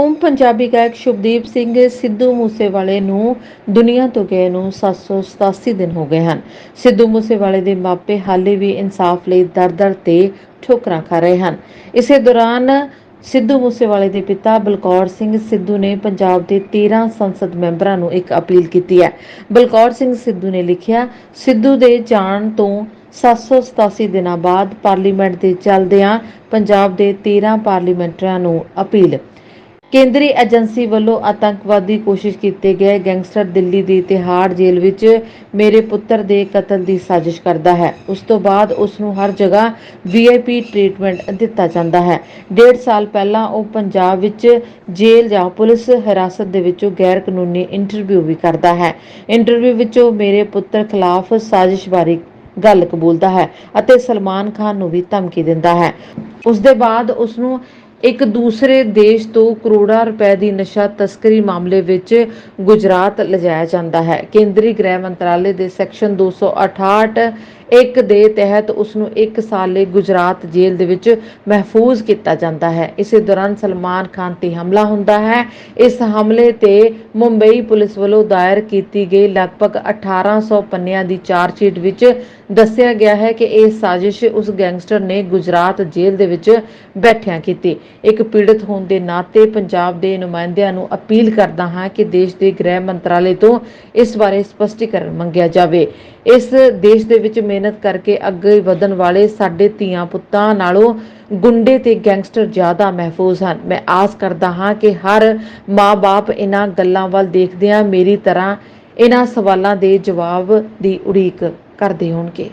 ਓਮ ਪੰਜਾਬੀ ਗਾਇਕ ਸ਼ੁਭਦੀਪ ਸਿੰਘ ਸਿੱਧੂ ਮੂਸੇਵਾਲੇ ਨੂੰ ਦੁਨੀਆ ਤੋਂ ਗਏ ਨੂੰ 787 ਦਿਨ ਹੋ ਗਏ ਹਨ। ਸਿੱਧੂ ਮੂਸੇਵਾਲੇ ਦੇ ਮਾਪੇ ਹਾਲੇ ਵੀ ਇਨਸਾਫ ਲਈ ਦਰ-ਦਰ ਤੇ ਠੋਕਰਾਂ ਖਾ ਰਹੇ ਹਨ। ਇਸੇ ਦੌਰਾਨ ਸਿੱਧੂ ਮੂਸੇਵਾਲੇ ਦੇ ਪਿਤਾ ਬਲਕੌਰ ਸਿੰਘ ਸਿੱਧੂ ਨੇ ਪੰਜਾਬ ਦੇ 13 ਸੰਸਦ ਮੈਂਬਰਾਂ ਨੂੰ ਇੱਕ ਅਪੀਲ ਕੀਤੀ ਹੈ। ਬਲਕੌਰ ਸਿੰਘ ਸਿੱਧੂ ਨੇ ਲਿਖਿਆ, ਸਿੱਧੂ ਦੇ ਜਾਣ ਤੋਂ 787 ਦਿਨਾਂ ਬਾਅਦ ਪਾਰਲੀਮੈਂਟ ਦੇ ਚੱਲਦਿਆਂ ਪੰਜਾਬ ਦੇ 13 ਪਾਰਲੀਮੈਂਟਰਾਂ ਨੂੰ ਅਪੀਲ ਕੇਂਦਰੀ ਏਜੰਸੀ ਵੱਲੋਂ ਆਤੰਕਵਾਦੀ ਕੋਸ਼ਿਸ਼ ਕੀਤੇ ਗਏ ਗੈਂਗਸਟਰ ਦਿੱਲੀ ਦੀ ਤਿਹਾੜ ਜੇਲ੍ਹ ਵਿੱਚ ਮੇਰੇ ਪੁੱਤਰ ਦੇ ਕਤਲ ਦੀ ਸਾਜ਼ਿਸ਼ ਕਰਦਾ ਹੈ। ਉਸ ਤੋਂ ਬਾਅਦ ਉਸ ਨੂੰ ਹਰ ਜਗ੍ਹਾ ਵੀਆਈਪੀ ਟ੍ਰੀਟਮੈਂਟ ਦਿੱਤਾ ਜਾਂਦਾ ਹੈ। ਡੇਢ ਸਾਲ ਪਹਿਲਾਂ ਉਹ ਪੰਜਾਬ ਵਿੱਚ ਜੇਲ੍ਹ ਜਾਂ ਪੁਲਿਸ ਹਿਰਾਸਤ ਦੇ ਵਿੱਚੋਂ ਗੈਰ ਕਾਨੂੰਨੀ ਇੰਟਰਵਿਊ ਵੀ ਕਰਦਾ ਹੈ। ਇੰਟਰਵਿਊ ਵਿੱਚ ਉਹ ਮੇਰੇ ਪੁੱਤਰ ਖਿਲਾਫ ਸਾਜ਼ਿਸ਼ ਬਾਰੇ ਗੱਲ ਕਬੂਲਦਾ ਹੈ ਅਤੇ ਸਲਮਾਨ ਖਾਨ ਨੂੰ ਵੀ ਧਮਕੀ ਦਿੰਦਾ ਹੈ। ਉਸ ਦੇ ਬਾਅਦ ਉਸ ਨੂੰ ਇੱਕ ਦੂਸਰੇ ਦੇਸ਼ ਤੋਂ ਕਰੋੜਾਂ ਰੁਪਏ ਦੀ ਨਸ਼ਾ ਤਸਕਰੀ ਮਾਮਲੇ ਵਿੱਚ ਗੁਜਰਾਤ ਲਿਜਾਇਆ ਜਾਂਦਾ ਹੈ। ਕੇਂਦਰੀ ਗ੍ਰਹਿ ਮੰਤਰਾਲੇ ਦੇ ਸੈਕਸ਼ਨ 268 ਇੱਕ ਦੇ ਤਹਿਤ ਉਸ ਨੂੰ 1 ਸਾਲ ਲਈ ਗੁਜਰਾਤ ਜੇਲ੍ਹ ਦੇ ਵਿੱਚ ਮਹਿਫੂਜ਼ ਕੀਤਾ ਜਾਂਦਾ ਹੈ। ਇਸੇ ਦੌਰਾਨ ਸਲਮਾਨ ਖਾਨ ਤੇ ਹਮਲਾ ਹੁੰਦਾ ਹੈ। ਇਸ ਹਮਲੇ ਤੇ ਮੁੰਬਈ ਪੁਲਿਸ ਵੱਲੋਂ ਦਾਇਰ ਕੀਤੀ ਗਈ ਲਗਭਗ 1800 ਪੰਨਿਆਂ ਦੀ ਚਾਰਜਸ਼ੀਟ ਵਿੱਚ ਦੱਸਿਆ ਗਿਆ ਹੈ ਕਿ ਇਹ ਸਾਜ਼ਿਸ਼ ਉਸ ਗੈਂਗਸਟਰ ਨੇ ਗੁਜਰਾਤ ਜੇਲ੍ਹ ਦੇ ਵਿੱਚ ਬੈਠਿਆਂ ਕੀਤੀ। ਇੱਕ ਪੀੜਤ ਹੋਣ ਦੇ ਨਾਤੇ ਪੰਜਾਬ ਦੇ ਨੁਮਾਇੰਦਿਆਂ ਨੂੰ ਅਪੀਲ ਕਰਦਾ ਹਾਂ ਕਿ ਦੇਸ਼ ਦੇ ਗ੍ਰਹਿ ਮੰਤਰਾਲੇ ਤੋਂ ਇਸ ਬਾਰੇ ਸਪਸ਼ਟੀਕਰਨ ਮੰਗਿਆ ਜਾਵੇ। ਇਸ ਦੇਸ਼ ਦੇ ਵਿੱਚ ਮਿਹਨਤ ਕਰਕੇ ਅੱਗੇ ਵਧਣ ਵਾਲੇ ਸਾਡੇ ਧੀਆਂ ਪੁੱਤਾਂ ਨਾਲੋਂ ਗੁੰਡੇ ਤੇ ਗੈਂਗਸਟਰ ਜ਼ਿਆਦਾ ਮਹਿਫੂਜ਼ ਹਨ। ਮੈਂ ਆਸ ਕਰਦਾ ਹਾਂ ਕਿ ਹਰ ਮਾਂ-ਬਾਪ ਇਹਨਾਂ ਗੱਲਾਂ ਵੱਲ ਦੇਖਦਿਆਂ ਮੇਰੀ ਤਰ੍ਹਾਂ ਇਹਨਾਂ ਸਵਾਲਾਂ ਦੇ ਜਵਾਬ ਦੀ ਉਡੀਕ ਕਰਦੇ ਹੋਣਗੇ।